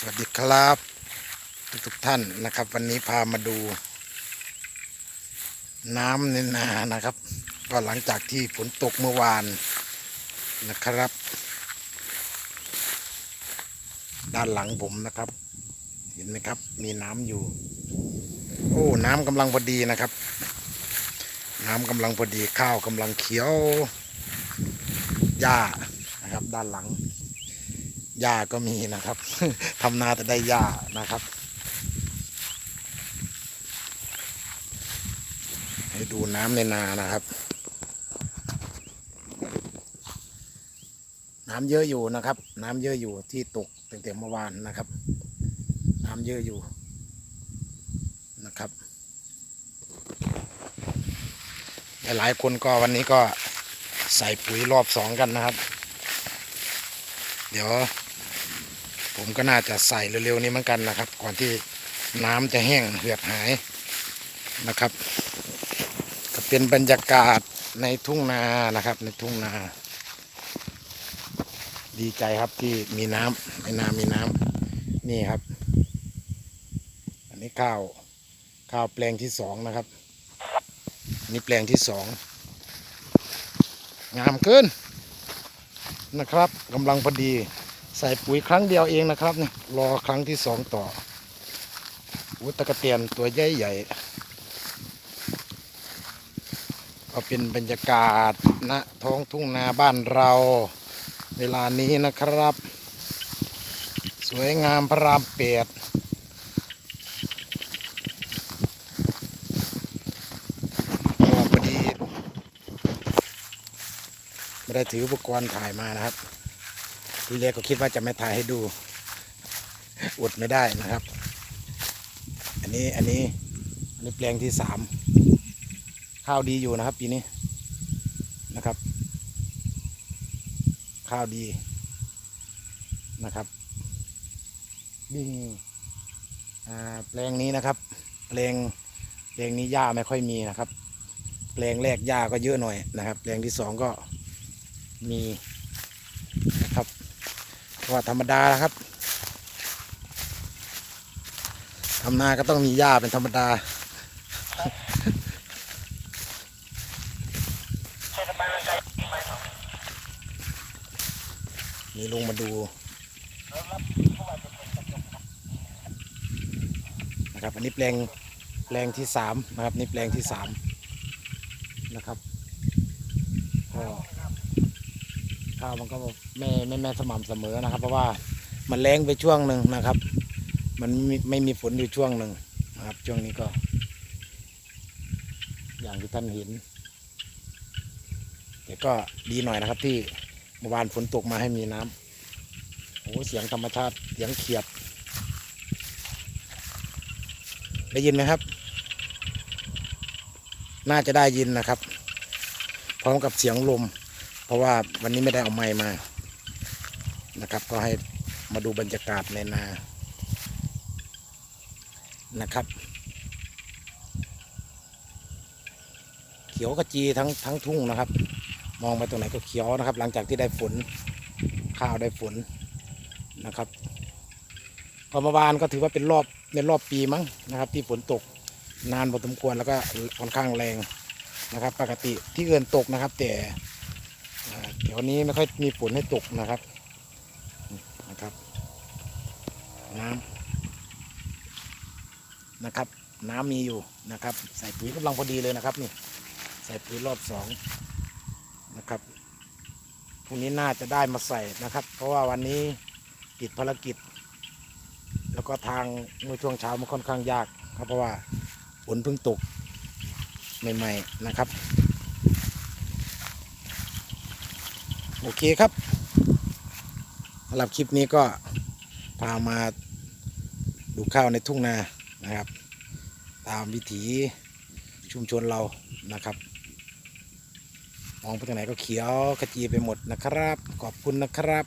สวัสดีครับ ทุกทุกท่านนะครับ วันนี้พามาดู น้ำในนานะครับ ก็หลังจากที่ฝนตกเมื่อวานนะครับ ด้านหลังผมนะครับ เห็นไหมครับ มีน้ำอยู่ โอ้น้ำกำลังพอดีนะครับ น้ำกำลังพอดีข้าวกำลังเขียวหญ้านะครับ ด้านหลัง หญ้าก็มีนะครับทำนาแต่ได้หญ้านะครับ ให้ดูน้ำในนานะครับ น้ำเยอะอยู่นะครับ น้ำเยอะอยู่ที่ตกตั้งแต่เมื่อวานนะครับ น้ำเยอะอยู่นะครับหลายคนก็วันนี้ก็ใส่ปุ๋ยรอบสองกันนะครับ เดี๋ยว ผมก็น่าจะใส่เร็วๆนี้เหมือนกันนะครับ ก่อนที่น้ำจะแห้งเหือดหายนะครับ ก็เป็นบรรยากาศในทุ่งนานะครับ ในทุ่งนา ดีใจครับที่มีน้ำในนามีน้ำนี่ครับ อันนี้ข้าวข้าวแปลงที่สองนะครับอันนี้แปลงที่สองงามเกินนะครับกำลังพอดี ใส่ปุ๋ยครั้งเดียวเองนะครับนี่รอครั้งที่สองต่ออุตะกะเตียนตัวใหญ่ใหญ่ๆก็เป็นบรรยากาศณท้องทุ่งนาบ้านเรา เวลานี้นะครับ สวยงามพระรามเปียดพอดีไม่ได้ถืออุปกรณ์ถ่ายมานะครับ ทีแรกก็คิดว่าจะไม่ถ่ายให้ดูอดไม่ได้นะครับ อันนี้อันนี้อันนี้แปลงที่สามข้าวดีอยู่นะครับ ปีนี้นะครับ ข้าวดีนะครับนี่อ่าแปลงนี้นะครับ แปลงแปลงนี้หญ้าไม่ค่อยมีนะครับ แปลงแรกหญ้าก็เยอะหน่อยนะครับ แปลงที่สองก็มี ว่าธรรมดาครับทำนาก็ต้องมีหญ้าเป็นธรรมดานี่ลุงมาดูนะครับอันนี้แปลงแปลงที่สามนะครับนี่แปลงที่สามนะครับก็ ข้าวมันก็ไม่ไม่แม่สม่ำเสมอนะครับ เพราะว่ามันแรงไปช่วงหนึ่งนะครับ มันไม่ไม่มีฝนอยู่ช่วงหนึ่งนะครับ ช่วงนี้ก็ อย่างที่ท่านเห็นแต่ก็ดีหน่อยนะครับที่เมื่อวานฝนตกมาให้มีน้ำโอ้เสียงธรรมชาติเสียงเขียด ได้ยินไหมครับ น่าจะได้ยินนะครับ พร้อมกับเสียงลม เพราะว่าวันนี้ไม่ได้เอาไม้มานะครับ ก็ให้มาดูบรรยากาศในนานะครับ เขียวกระจีทั้งทั้งทุ่งนะครับ มองไปตรงไหนก็เขียวนะครับ หลังจากที่ได้ฝนข้าวได้ฝนนะครับก็เมื่อวานก็ถือว่าเป็นรอบในรอบปีมั้งนะครับ ที่ฝนตกนานพอสมควรแล้วก็ค่อนข้างแรงนะครับ ปกติที่เอื่นตกนะครับ แต่ อ่าแถวนี้ไม่ค่อยมีฝนให้ตกนะครับนะครับ น้ำนะครับ น้ำมีอยู่นะครับ ใส่ปุ๋ยกำลังพอดีเลยนะครับนี่ใส่ปุ๋ยรอบสองนะครับพรุ่งนี้น่าจะได้มาใส่นะครับ เพราะว่าวันนี้ติดภารกิจ แล้วก็ทางเมื่อช่วงเช้ามันค่อนข้างยาก ครับเพราะว่าฝนเพิ่งตกใหม่ ๆนะครับ โอเคครับสำหรับคลิปนี้ก็พามาดูข้าวในทุ่งนานะครับ ตามวิถีชุมชนเรานะครับ มองไปทางไหนก็เขียวขจีไปหมดนะครับ ขอบคุณนะครับ